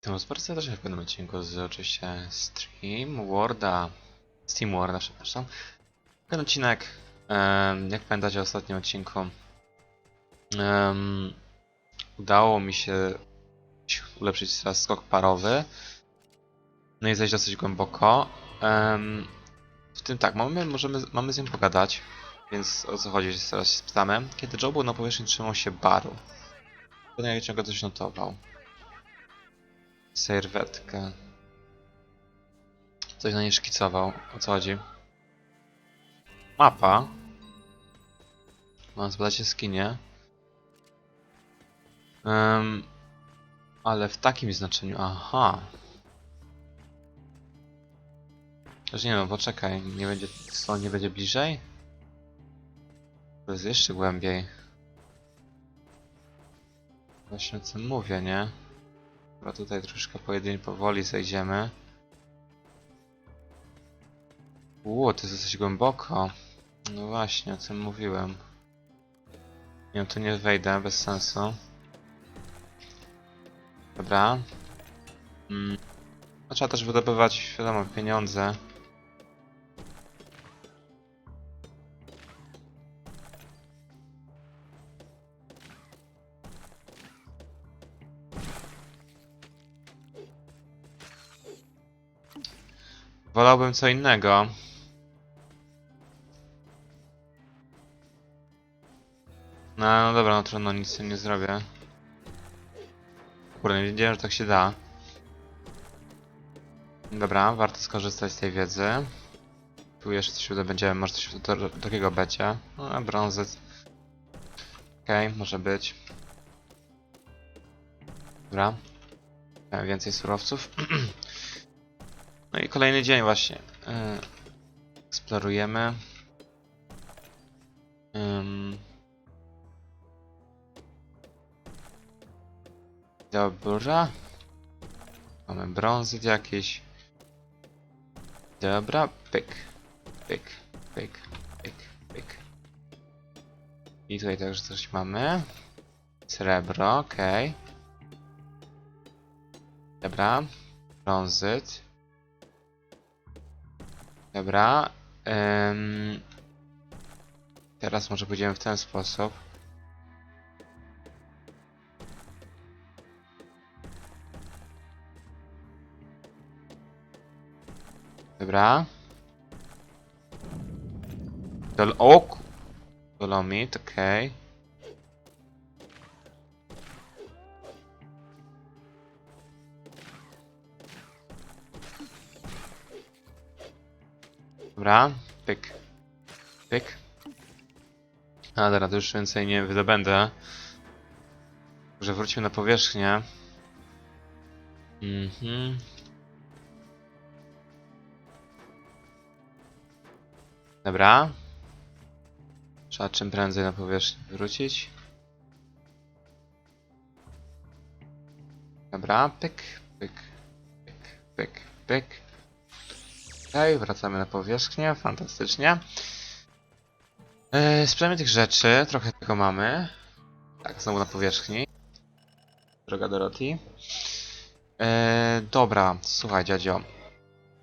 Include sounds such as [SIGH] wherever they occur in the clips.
Temu bardzo też w pewnym odcinku z oczywiście Stream Warda. Steam Warda, przepraszam. Ten odcinek, em, jak pamiętacie w ostatnim odcinku, em, udało mi się ulepszyć teraz skok parowy. No i zejść dosyć głęboko. Em, w tym tak, mamy, możemy, mamy z nim pogadać, więc o co chodzi, teraz się spytamy. Kiedy Joe był na powierzchni, trzymał się baru. Jak ciągle coś notował. Serwetkę. Coś na niej szkicował. O co chodzi? Mapa. Mam zbadać się skinie. Um, ale w takim znaczeniu. Aha. Też nie wiem, poczekaj. Nie będzie. Co, nie będzie bliżej? To jest jeszcze głębiej. Właśnie o mówię, nie? Chyba tutaj troszkę pojedyń powoli zejdziemy. Ło, to jest dosyć głęboko. No właśnie, o tym mówiłem. Nie, tu nie wejdę, bez sensu. Dobra. Mm. No, trzeba też wydobywać, wiadomo, pieniądze. Wolałbym co innego. No, no dobra, no trudno, nic z tym nie zrobię. Kurde, nie wiedziałem, że tak się da. Dobra, warto skorzystać z tej wiedzy. Tu jeszcze coś uda będziemy, może coś do, takiego będzie. No, brązec. Okej, okay, może być. Dobra. Miałem więcej surowców. [CLEARS THROAT] No i kolejny dzień właśnie. Yy, eksplorujemy. Dobra. Mamy brązy jakieś. Dobra, pyk. Pyk, pyk, pyk, pyk. I tutaj także coś mamy. Srebro, okej. Dobra. Brązyt. Dobra. Ym... Teraz może pójdziemy w ten sposób. Dobra. Dol ok. Dolomit, okej. Dobra, pyk, pyk. A dobra, to już więcej nie wydobędę. Może wróćmy na powierzchnię. Mhm. Dobra. Trzeba czym prędzej na powierzchnię wrócić. Dobra, pyk, pyk, pyk, pyk, pyk. Okej, wracamy na powierzchnię, fantastycznie. Yy, sprzedajmy tych rzeczy, trochę tego mamy. Tak, znowu na powierzchni. Droga Dorothy. Yy, dobra, słuchaj dziadzio.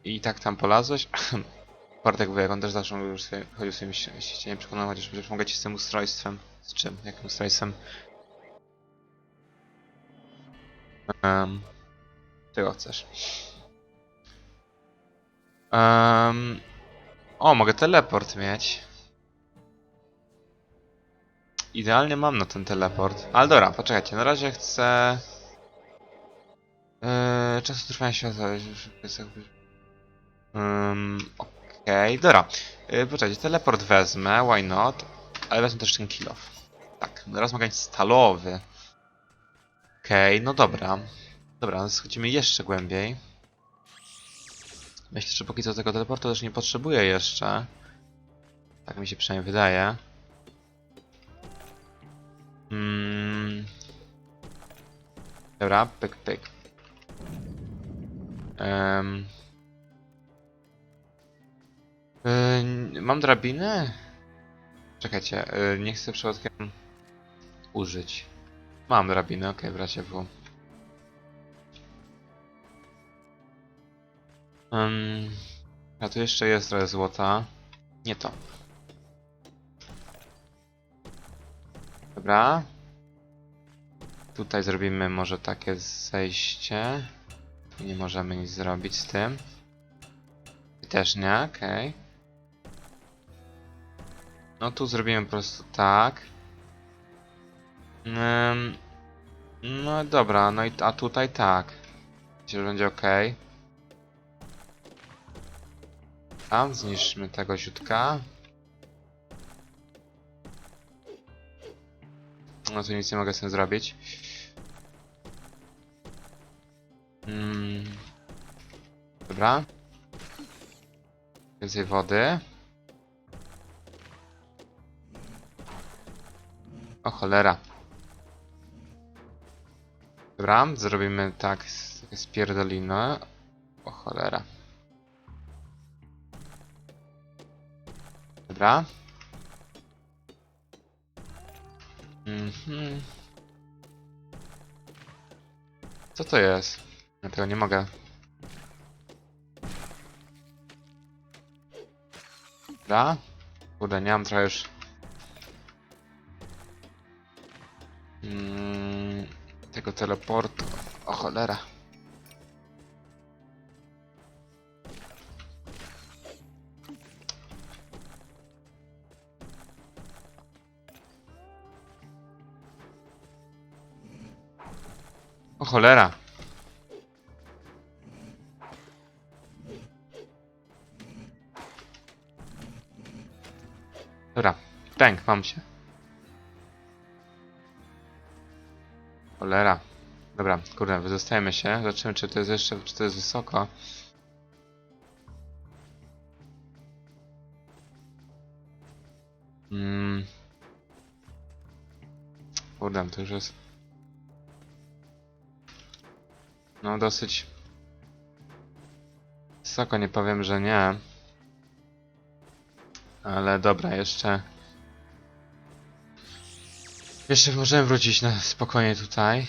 I tak tam polazłeś. [CLEARS THROAT] Bartek wie, jak on też zawsze że sobie, chodził swoim ścieniem przekonał, chociaż przecież mogę ci z tym ustrojstwem. Z czym? Jakim ustrojstwem? Um, czego chcesz? Um, o, mogę teleport mieć. Idealnie mam na ten teleport. Ale dobra, poczekajcie, na razie chcę... Yy, czasu trwania świata... Um, Okej, dobra. Yy, poczekajcie, teleport wezmę, why not? Ale wezmę też ten kill off. Tak, teraz mogę mieć stalowy. Okej, no dobra. Dobra, schodzimy jeszcze głębiej. Myślę, że póki co tego teleportu też nie potrzebuję jeszcze. Tak mi się przynajmniej wydaje. Mm. Dobra, pyk, pyk. Um. Yy, mam drabinę? Czekajcie, yy, nie chcę przypadkiem użyć. Mam drabinę, okej, okay, bracie W. Um, a tu jeszcze jest trochę złota. Nie to. Dobra. Tutaj zrobimy może takie zejście. Nie możemy nic zrobić z tym. Też nie, okej. No tu zrobimy po prostu tak. Ym, no dobra, no i a tutaj tak. Myślę, że będzie ok. A, zniszczmy tego ziutka. No to nic nie mogę z tym zrobić. Mm. Dobra. Więcej wody. O cholera. Dobra, zrobimy tak spierdolino. O cholera. Dobra. Mhm. Co to jest? Ja tego nie mogę. Dobra. Kurde, nie mam trochę już... Mm, tego teleportu. O cholera. Cholera. Dobra, pęk, mam się. Cholera. Dobra, kurde, wydostajemy się. Zobaczymy, czy to jest jeszcze, czy to jest wysoko. Mm. Kurde, to już jest... No, dosyć... Wysoko, nie powiem, że nie. Ale dobra, jeszcze... Jeszcze możemy wrócić na spokojnie tutaj.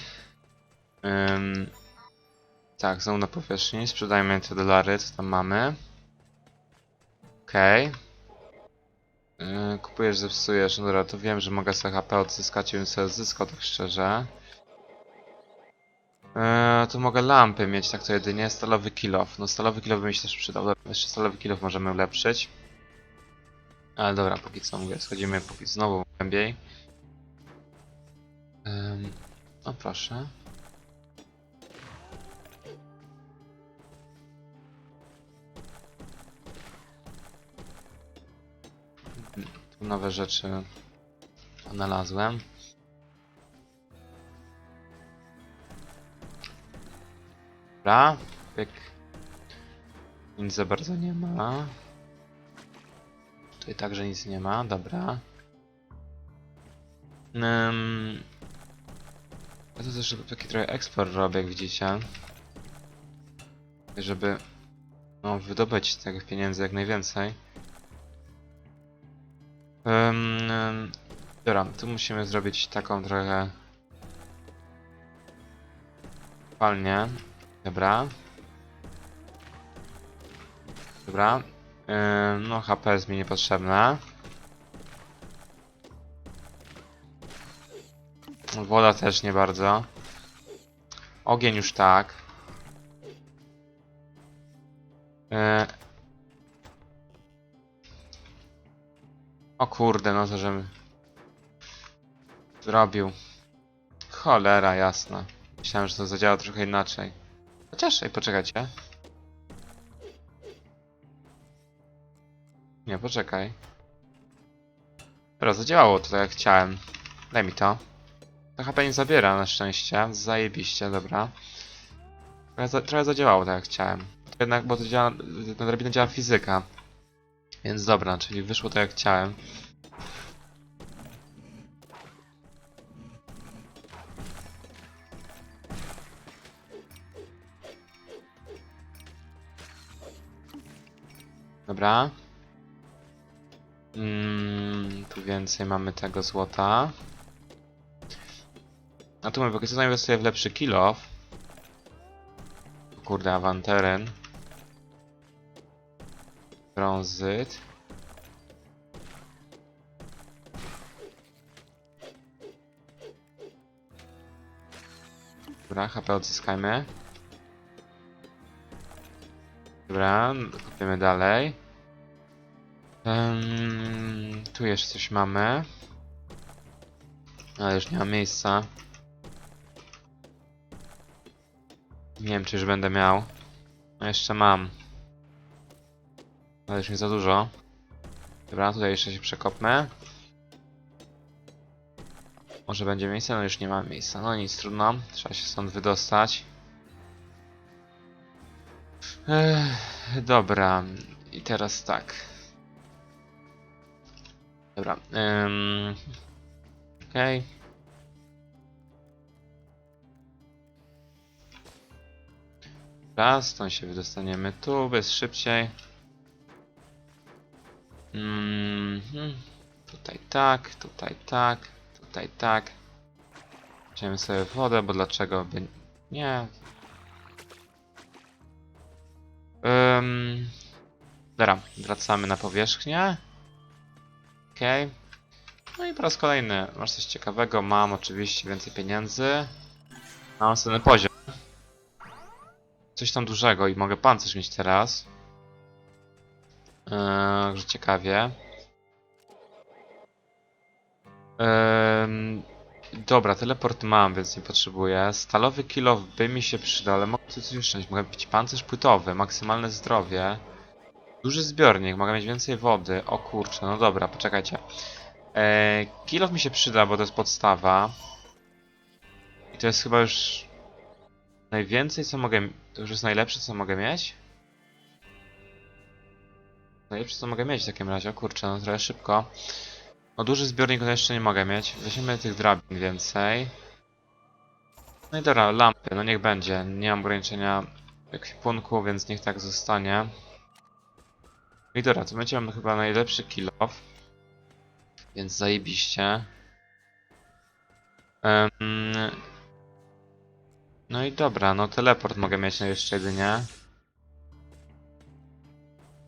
Tak, znowu na powierzchni. Sprzedajmy te dolary, co tam mamy. Okej. Yy, kupujesz, zepsujesz. No dobra, to wiem, że mogę sobie HP odzyskać, więc sobie odzyskał tak szczerze. Yy, tu mogę lampy mieć, tak to jedynie. Stalowy kilof. No stalowy kilof by mi się też przydał. Jeszcze stalowy kilof możemy ulepszyć. Ale dobra, póki co mówię, schodzimy póki znowu głębiej. Ym, o proszę. Tu nowe rzeczy znalazłem. Dobra, pyk. Nic za bardzo nie ma. Tutaj także nic nie ma, dobra. Um, ja to też taki trochę eksport robię, jak widzicie. Żeby no, wydobyć tych pieniędzy jak najwięcej. Um, um, dobra, tu musimy zrobić taką trochę palnię. Dobra. Dobra. Ym, no HP jest mi niepotrzebne. Woda też nie bardzo. Ogień już tak. Yy. O kurde, no to żebym zrobił. Cholera jasna. Myślałem, że to zadziała trochę inaczej. Chociaż, ej, poczekajcie. Nie, poczekaj. Dobra, zadziałało to tak jak chciałem. Daj mi to. To HP nie zabiera na szczęście. Zajebiście, dobra. Trochę, za, trochę zadziałało tak jak chciałem. To jednak, bo to działa, na drabinę działa fizyka. Więc dobra, czyli wyszło tak jak chciałem. Dobra. Mm, tu więcej mamy tego złota. A tu mówię, co zainwestuję w lepszy kill off. Kurde, awanteren. Brązyt. Dobra, HP odzyskajmy. Dobra, kopiemy dalej. Em, tu jeszcze coś mamy. Ale już nie ma miejsca. Nie wiem, czy już będę miał. No jeszcze mam. Ale już nie za dużo. Dobra, tutaj jeszcze się przekopmy. Może będzie miejsce? No już nie ma miejsca. No nic, trudno. Trzeba się stąd wydostać. Ech, dobra. I teraz tak. Dobra. Ym... Okej. Stąd się wydostaniemy tu, bez szybciej. Mhm. Tutaj tak, tutaj tak, tutaj tak. Weźmiemy sobie wodę, bo dlaczego by nie? Um, dobra, wracamy na powierzchnię. Okej. No i po raz kolejny, masz coś ciekawego, mam oczywiście więcej pieniędzy. Mam następny poziom. Coś tam dużego i mogę pancerz mieć teraz. Eee, że ciekawie. Ehm, dobra, teleport mam, więc nie potrzebuję. Stalowy kilow by mi się przydał, ale mogę tu coś uszczęść. Mogę pić pancerz płytowy, maksymalne zdrowie. Duży zbiornik, mogę mieć więcej wody. O kurczę, no dobra, poczekajcie. Eee, kilow mi się przyda, bo to jest podstawa. I to jest chyba już najwięcej, co mogę... To już jest najlepsze, co mogę mieć? Najlepsze co mogę mieć w takim razie, o kurczę, no trochę szybko. No duży zbiornik to jeszcze nie mogę mieć. Weźmiemy tych drabin więcej. No i dobra, lampy, no niech będzie. Nie mam ograniczenia ekwipunku, więc niech tak zostanie. No i dobra, to będzie mam chyba najlepszy kill off. Więc zajebiście. Em, no i dobra, no teleport mogę mieć na jeszcze jedynie.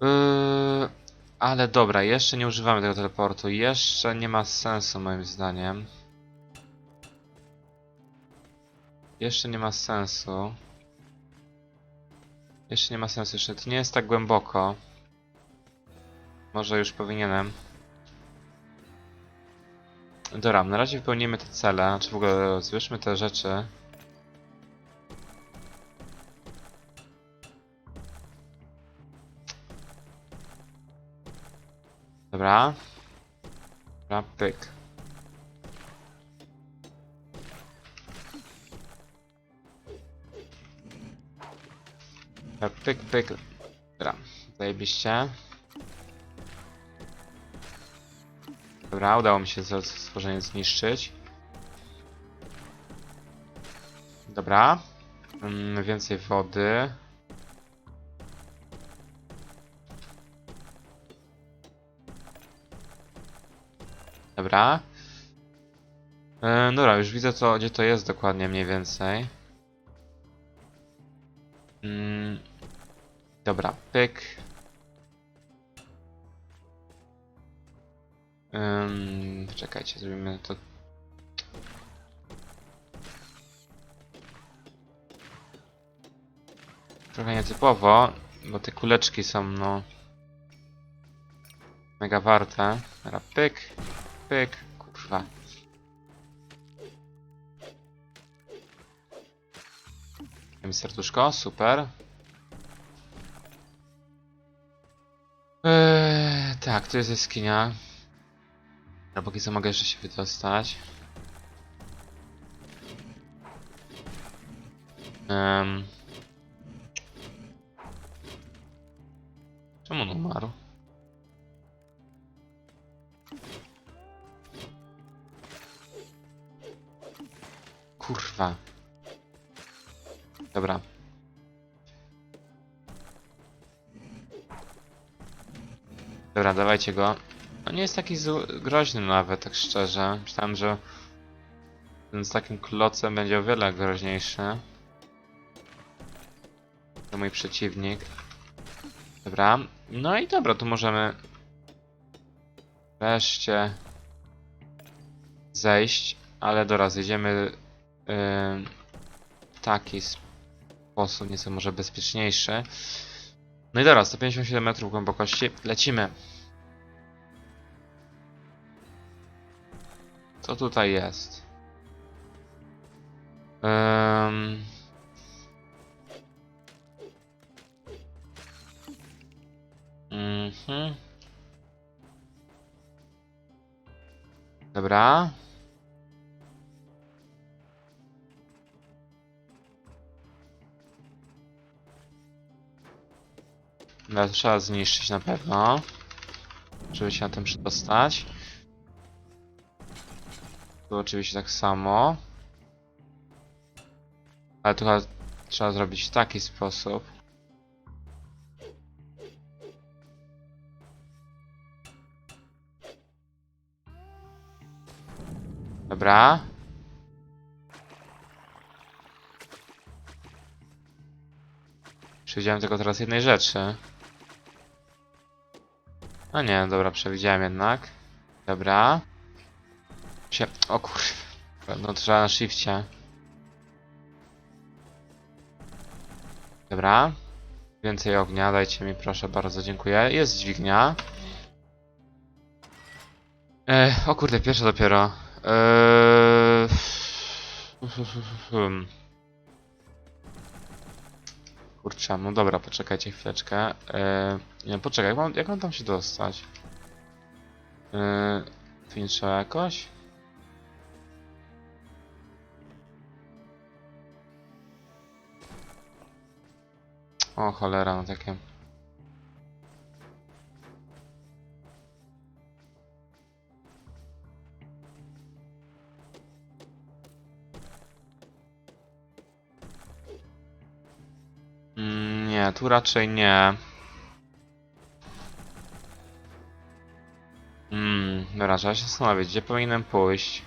Yy, ale dobra, jeszcze nie używamy tego teleportu. Jeszcze nie ma sensu moim zdaniem. Jeszcze nie ma sensu. Jeszcze nie ma sensu, jeszcze to nie jest tak głęboko. Może już powinienem. Dobra, na razie wypełnimy te cele, znaczy w ogóle zbierzmy te rzeczy. Dobra. Dobra, pyk. Dobra, pyk, pyk. Dobra, zajebiście. Dobra, udało mi się stworzenie zniszczyć. Dobra. Mm, więcej wody. Dobra. E, dobra, już widzę co, gdzie to jest dokładnie mniej więcej. Mm, dobra, pyk. Um, czekajcie, zrobimy to. Trochę nietypowo, bo te kuleczki są no mega warte. Dobra, pyk. Kurwa. Mi serduszko, super. Eee, tak, tu jest jaskinia. A póki co mogę jeszcze się wydostać. Um. Czemu on umarł? Kurwa. Dobra. Dobra, dawajcie go. On nie jest taki groźny nawet, tak szczerze. Myślałem, że ten z takim klocem będzie o wiele groźniejszy. To mój przeciwnik. Dobra. No i dobra, tu możemy wreszcie zejść, ale yy, w taki sposób, nieco może bezpieczniejszy. No i dobra, 157 metrów głębokości. Lecimy. Co tutaj jest? Ym... Mhm. Dobra. To trzeba zniszczyć na pewno. Żeby się na tym przedostać. Tu oczywiście tak samo. Ale chyba trzeba zrobić w taki sposób. Dobra. Przewidziałem tylko teraz jednej rzeczy. No nie, dobra, przewidziałem jednak. Dobra. Się... O kur... No trzeba na shifcie. Dobra. Więcej ognia, dajcie mi proszę bardzo, dziękuję. Jest dźwignia. E, o kurde, pierwsza dopiero. Eee... Kurczę, no dobra, poczekajcie chwileczkę. Eee, nie, poczekaj, jak mam, jak mam tam się dostać? Eee, tu jakoś? O cholera, no takie. Tu raczej nie. Hmm, dobra, trzeba się zastanowić, gdzie powinienem pójść.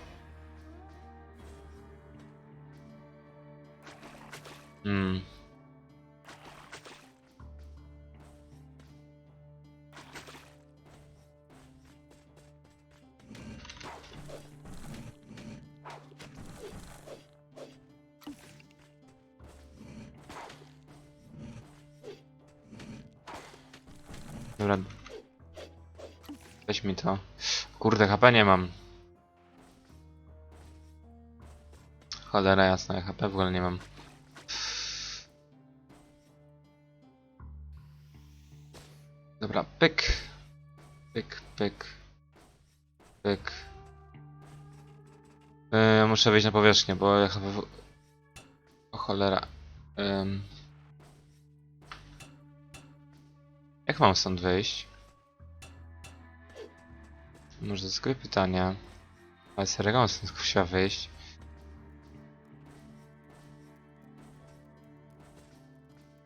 Hmm. Dobra. Weź mi to. Kurde, HP nie mam. Cholera jasna, ja HP w ogóle nie mam. Dobra, pyk. Pyk, pyk. Pyk. Yy, muszę wyjść na powierzchnię, bo ja O cholera. Ym. Jak mam stąd wyjść? Może głupie pytanie. Ale serio, stąd chciała wyjść?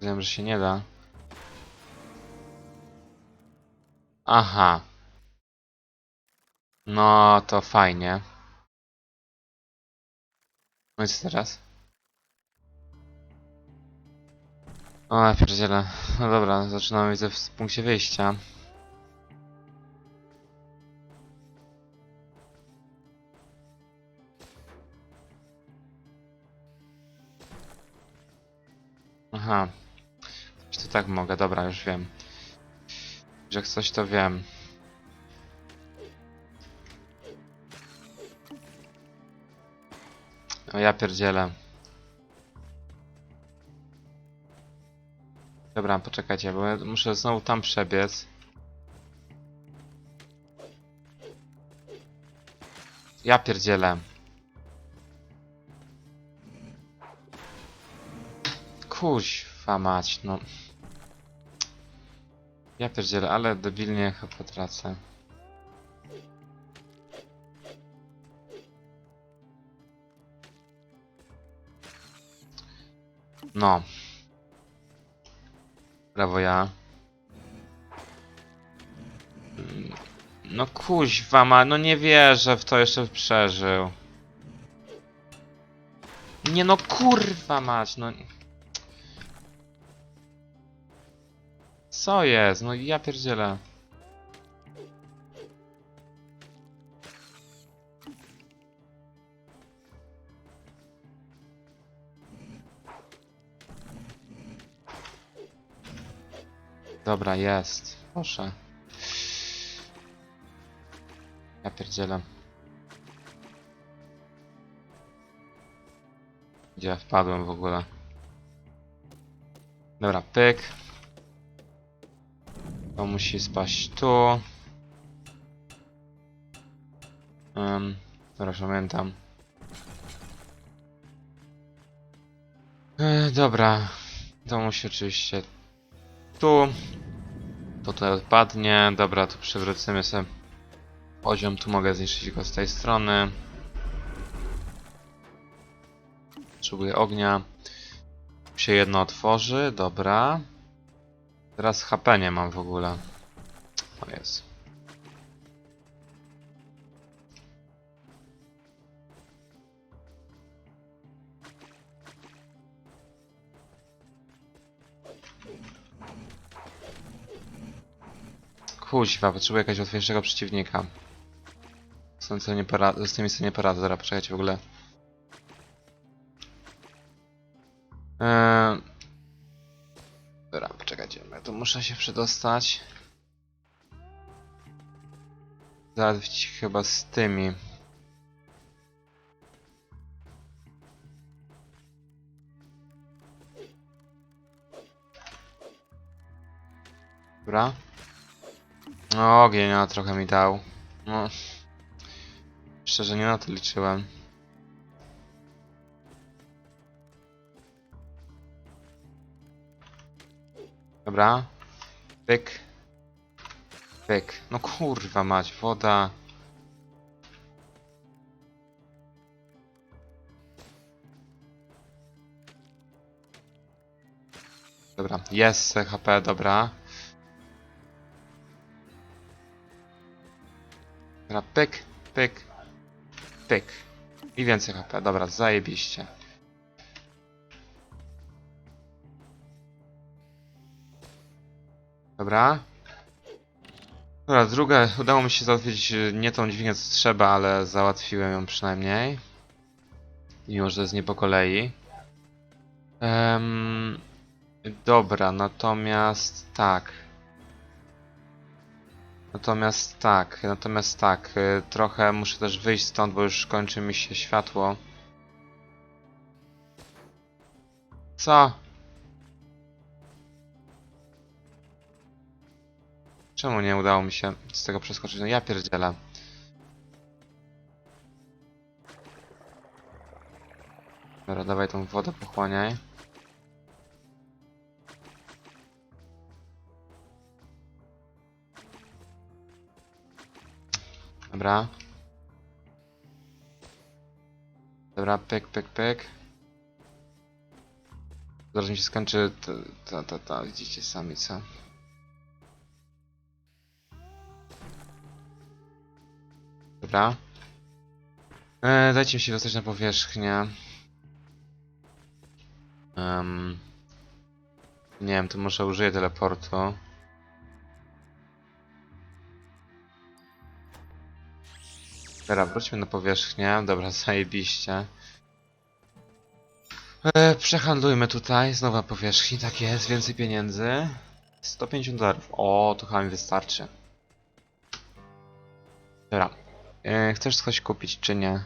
Wiem, że się nie da. Aha. No, to fajnie. No i co teraz? O, ja pierdzielę. No dobra, zaczynamy widzę w punkcie wyjścia. Aha. To tak mogę? Dobra, już wiem. Że coś to wiem. O ja pierdzielę. Dobra, poczekajcie, bo ja muszę znowu tam przebiec. Ja pierdzielę. Kuźwa mać, no. Ja pierdzielę, ale debilnie chyba tracę. No. Brawo ja. No kuźwa ma, no nie wierzę w to jeszcze przeżył. Nie no kurwa mać, no. Co jest? No ja pierdzielę. Dobra, jest. Proszę. Ja pierdzielę. Gdzie ja wpadłem w ogóle? Dobra, pyk. To musi spaść tu. Um, teraz pamiętam. E, dobra. To musi oczywiście tu. To tutaj odpadnie. Dobra, tu przywrócimy sobie poziom. Tu mogę zniszczyć go z tej strony. Potrzebuję ognia. Się jedno otworzy, dobra. Teraz HP nie mam w ogóle. O jest. Kuźwa, potrzebuję jakiegoś łatwiejszego przeciwnika. Nie z tymi sobie nie poradzę, dobra, poczekajcie w ogóle. Eee... Dobra, poczekajcie, ja tu muszę się przedostać. Załatwić chyba z tymi. Dobra. No, no, trochę mi dał. No. Szczerze nie na to liczyłem. Dobra. Pyk. Pyk. No kurwa mać, woda. Dobra, jest HP, dobra. Dobra, pyk, pyk, pyk. I więcej HP, dobra, zajebiście. Dobra. Dobra, druga, udało mi się załatwić y, nie tą dźwignię co trzeba, ale załatwiłem ją przynajmniej. Mimo, że jest nie po kolei. Em, dobra, natomiast tak. Natomiast tak, natomiast tak, y, trochę muszę też wyjść stąd, bo już kończy mi się światło. Co? Czemu nie udało mi się z tego przeskoczyć? No ja pierdzielę. Dobra, dawaj tą wodę pochłaniaj. Dobra. Dobra, pyk, pyk, pyk. Zaraz mi się skończy ta, ta, ta, ta, widzicie sami co. Dobra. E, dajcie mi się dostać na powierzchnię. Em, nie wiem, to może użyję teleportu. Dobra, wróćmy na powierzchnię. Dobra, [LAUGHS] zajebiście. E, przehandlujmy tutaj, znowu na powierzchni, tak jest, więcej pieniędzy. 150 dolarów. O, to chyba mi wystarczy. Dobra. E, chcesz coś kupić, czy nie?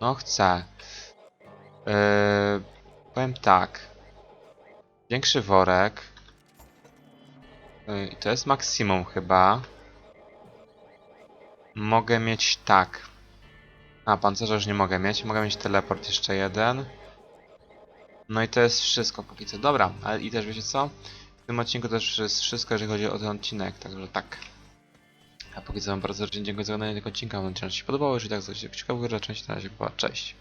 No, chcę. E, powiem tak. Większy worek. E, i to jest maksimum chyba. Mogę mieć tak. A, pancerza już nie mogę mieć. Mogę mieć teleport jeszcze jeden. No i to jest wszystko póki co. Dobra, ale i też wiecie co? W tym odcinku też jest wszystko, jeżeli chodzi o ten odcinek, także tak. A póki co wam bardzo serdecznie dziękuję za oglądanie tego odcinka. Mam nadzieję, że się podobało. Jeżeli tak, to ciekawe, część na razie była. Cześć.